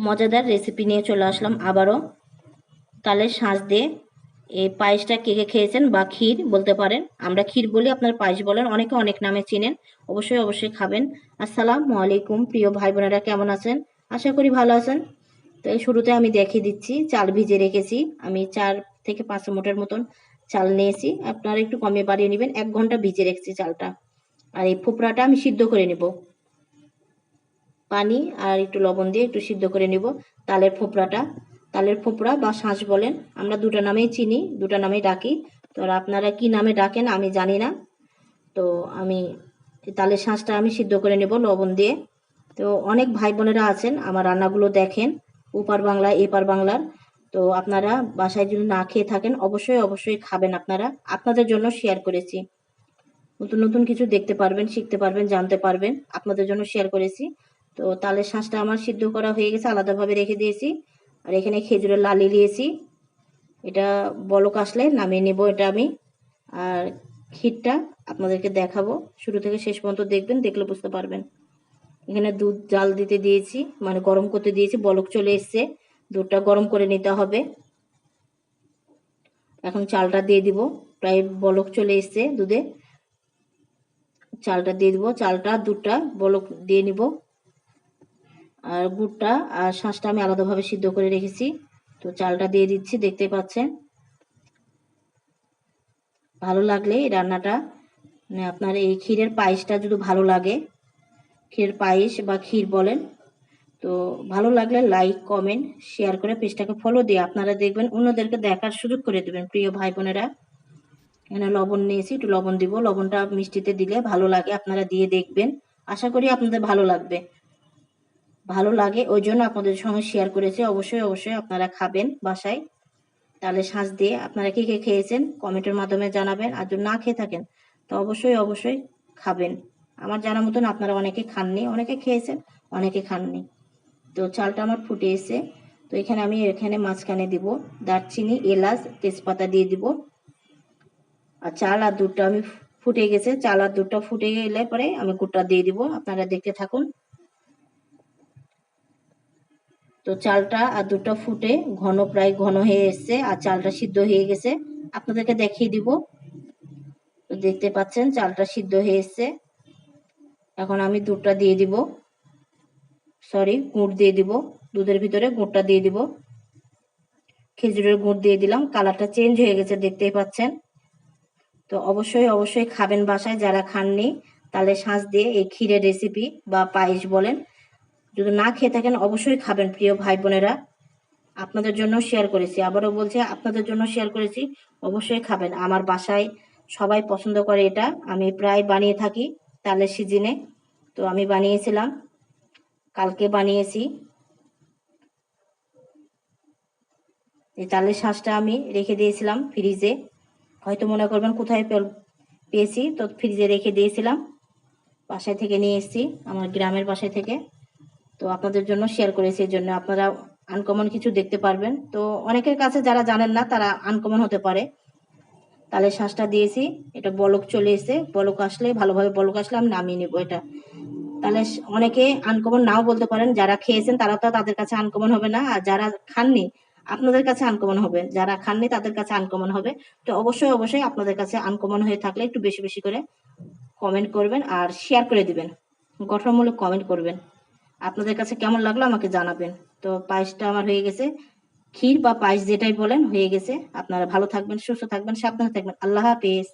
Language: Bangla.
মজাদার রেসিপি নিয়ে চলে আসলাম আবারও। তালের শাঁস দিয়ে এই পায়েসটা কে কে খেয়েছেন বা ক্ষীর বলতে পারেন। আমরা ক্ষীর বলি, আপনার পায়েস বলেন, অনেকে অনেক নামে চিনেন। অবশ্যই অবশ্যই খাবেন। আসসালামু আলাইকুম, প্রিয় ভাই বোনেরা কেমন আছেন? আশা করি ভালো আছেন। তো এই শুরুতে আমি দেখিয়ে দিচ্ছি, চাল ভিজে রেখেছি। আমি চার থেকে পাঁচ মোটের মতন চাল নিয়েছি। আপনারা একটু কমে বাড়িয়ে নেবেন। এক ঘণ্টা ভিজে রেখেছি চালটা। আর এই ফোপড়াটা আমি সিদ্ধ করে নেব। পানি আর একটু লবণ দিয়ে একটু সিদ্ধ করে নিব। তালের ফোপড়াটা। তালের ফোপড়া বা শাঁস বলেন, আমরা দুটা নামেই চিনি, দুটা নামেই ডাকি। তো আপনারা কি নামে ডাকেন আমি জানি না। তো আমি তালের শাঁসটা আমি সিদ্ধ করে নেব লবণ দিয়ে। তো অনেক ভাই বোনেরা আছেন, আমার রান্নাগুলো দেখেন, উপার বাংলা, এপার বাংলার। তো আপনারা বাসায় যদি না খেয়ে থাকেন, অবশ্যই অবশ্যই খাবেন আপনারা। আপনাদের জন্য শেয়ার করেছি। নতুন নতুন কিছু দেখতে পারবেন, শিখতে পারবেন, জানতে পারবেন। আপনাদের জন্য শেয়ার করেছি। তো তালের শাঁসটা আমার সিদ্ধ করা হয়ে গেছে, আলাদাভাবে রেখে দিয়েছি। আর এখানে খেজুরের লালি নিয়েছি এটা বলক আসলে নামিয়ে নেব এটা আমি। আর ক্ষীরটা আপনাদেরকে দেখাবো। শুরু থেকে শেষ পর্যন্ত দেখবেন, দেখলে বুঝতে পারবেন। এখানে দুধ জাল দিতে দিয়েছি মানে গরম করতে দিয়েছি, বলক চলে এসছে। দুধটা গরম করে নিতে হবে। এখন চালটা দিয়ে দিব, প্রায় বলক চলে এসছে দুধে। চালটা দিয়ে দিব, চালটা, দুধটা বলক দিয়ে নিব। আর গুড়টা আর শাঁসটা আমি আলাদাভাবে সিদ্ধ করে রেখেছি। তো চালটা দিয়ে দিচ্ছি, দেখতে পাচ্ছেন? ভালো লাগলে এই রান্নাটা। মানে আপনার এই ক্ষীরের পায়েসটা যদি ভালো লাগে, ক্ষীরের পায়েস বা ক্ষীর বলেন, তো ভালো লাগলে লাইক, কমেন্ট, শেয়ার করে পেজটাকে ফলো দিয়ে আপনারা দেখবেন, অন্যদেরকে দেখার সুযোগ করে দেবেন, প্রিয় ভাই বোনেরা। এখানে লবণ নিয়েছি, একটু লবণ দিব। লবণটা মিষ্টিতে দিলে ভালো লাগে, আপনারা দিয়ে দেখবেন। আশা করি আপনাদের ভালো লাগবে। ভালো লাগে, ওই জন্য আপনাদের সঙ্গে শেয়ার করেছি। অবশ্যই অবশ্যই আপনারা খাবেন বাসায়। তাহলে শাঁস দিয়ে আপনারা কি, কে খেয়েছেন কমেন্টের মাধ্যমে জানাবেন। আর যদি না খেয়ে থাকেন, তো অবশ্যই অবশ্যই খাবেন। আমার জানা মতন আপনারা অনেকে খাননি, অনেকে খেয়েছেন, অনেকে খাননি। তো চালটা আমার ফুটে এসে তো এখানে আমি এখানে মাঝখানে দিব দারচিনি, এলাচ, তেজপাতা দিয়ে দিব। আর চাল আর দুধটা আমি ফুটে গেছে। চাল আর দুধটা ফুটে গেলে পরে আমি গুড়টা দিয়ে দিব। আপনারা দেখতে থাকুন। তো চালটা আর দুধটা ফুটে ঘন, প্রায় ঘন হয়ে এসছে আর চালটা সিদ্ধ হয়ে গেছে। আপনাদেরকে দেখিয়ে দিব। তো দেখতে পাচ্ছেন, চালটা সিদ্ধ হয়ে এসছে। এখন আমি দুধটা দিয়ে দিব। সরি, গুড় দিয়ে দিব। দুধের ভিতরে গুড়টা দিয়ে দিব। খেজুরের গুড় দিয়ে দিলাম। কালারটা চেঞ্জ হয়ে গেছে, দেখতেই পাচ্ছেন। তো অবশ্যই অবশ্যই খাবেন বাসায়। যারা খাননি, তাহলে শাঁস দিয়ে এই ক্ষীরের রেসিপি বা পায়েস বলেন যদি না খেয়ে থাকেন, অবশ্যই খাবেন, প্রিয় ভাই বোনেরা। আপনাদের জন্য শেয়ার করেছি। আবারও বলছি, আপনাদের জন্য শেয়ার করেছি। অবশ্যই খাবেন। আমার বাসায় সবাই পছন্দ করে এটা। আমি প্রায় বানিয়ে থাকি তালের সিজনে। তো আমি বানিয়েছিলাম। কালকে বানিয়েছি। এই তালের শাঁসটা আমি রেখে দিয়েছিলাম ফ্রিজে হয়তো মনে করবেন কোথায় পেয়েছি। তো ফ্রিজে রেখে দিয়েছিলাম। বাসায় থেকে নিয়ে এসেছি, আমার গ্রামের বাসায় থেকে। তো আপনাদের জন্য শেয়ার করেছি এই জন্য আপনারা আনকমন কিছু দেখতে পারবেন। তো অনেকের কাছে যারা জানেন না, তারা আনকমন হতে পারে। তাহলে শ্বাসটা দিয়েছি, এটা বলক চলে এসে বলক আসলে, ভালোভাবে বলক আসলে আমি নামিয়ে নেব এটা। তাহলে অনেকে আনকমন নাও বলতে পারেন, যারা খেয়েছেন তারা তো তাদের কাছে আনকমন হবে না, আর যারা খাননি, আপনাদের কাছে আনকমন হবে। যারা খাননি তাদের কাছে আনকমন হবে। তো অবশ্যই অবশ্যই আপনাদের কাছে আনকমন হয়ে থাকলে একটু বেশি বেশি করে কমেন্ট করবেন আর শেয়ার করে দিবেন। গঠনমূলক কমেন্ট করবেন। আপনাদের কাছে কেমন লাগল আমাকে জানাবেন। তো পায়েসটা আমার হয়ে গেছে। ক্ষীর বা পায়েস যেটাই বলেন হয়ে গেছে। আপনারা ভালো থাকবেন, সুস্থ থাকবেন, সাবধানে থাকবেন। আল্লাহ হাফেজ।